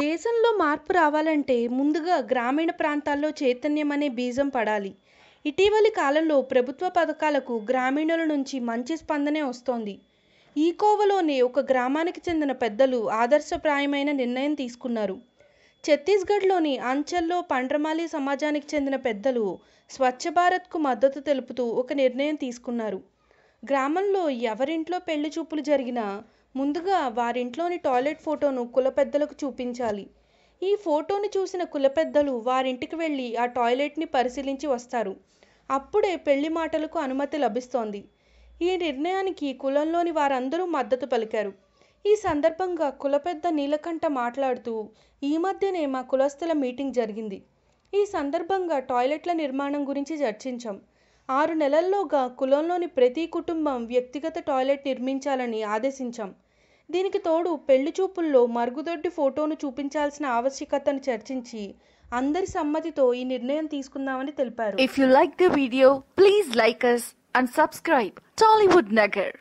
దేశంలో మార్పు రావాలంటే ముందుగా గ్రామీణ ప్రాంతాల్లో చైతన్యం అనే బీజం పడాలి. ఇటీవలి కాలంలో ప్రభుత్వ పథకాలకు గ్రామీణుల నుంచి మంచి స్పందనే వస్తోంది. ఈ కోవలోనే ఒక గ్రామానికి చెందిన పెద్దలు ఆదర్శప్రాయమైన నిర్ణయం తీసుకున్నారు. ఛత్తీస్గఢ్లోని అంచల్లో పండ్రమాలి సమాజానికి చెందిన పెద్దలు స్వచ్ఛ భారత్కు మద్దతు తెలుపుతూ ఒక నిర్ణయం తీసుకున్నారు. గ్రామంలో ఎవరింట్లో పెళ్ళి చూపులు జరిగినా ముందుగా వారింట్లోని టాయిలెట్ ఫోటోను కుల పెద్దలకు చూపించాలి. ఈ ఫోటోను చూసిన కుల పెద్దలు వారింటికి వెళ్ళి ఆ టాయిలెట్ని పరిశీలించి వస్తారు. అప్పుడే పెళ్ళి మాటలకు అనుమతి లభిస్తోంది. ఈ నిర్ణయానికి కులంలోని వారందరూ మద్దతు పలికారు. ఈ సందర్భంగా కుల పెద్ద నీలకంఠ మాట్లాడుతూ ఈ మధ్యనే మా కులస్తుల మీటింగ్ జరిగింది. ఈ సందర్భంగా టాయిలెట్ల నిర్మాణం గురించి చర్చించాం. ఆరు నెలల్లోగా కులంలోని ప్రతి కుటుంబం వ్యక్తిగత టాయిలెట్ నిర్మించాలని ఆదేశించాం. దీనికి తోడు పెళ్ళి చూపుల్లో మరుగుదొడ్డి ఫోటోను చూపించాల్సిన ఆవశ్యకతను చర్చించి అందరి సమ్మతితో ఈ నిర్ణయం తీసుకుందామని తెలిపారు. If you like the video please like us and subscribe Tollywood Nagar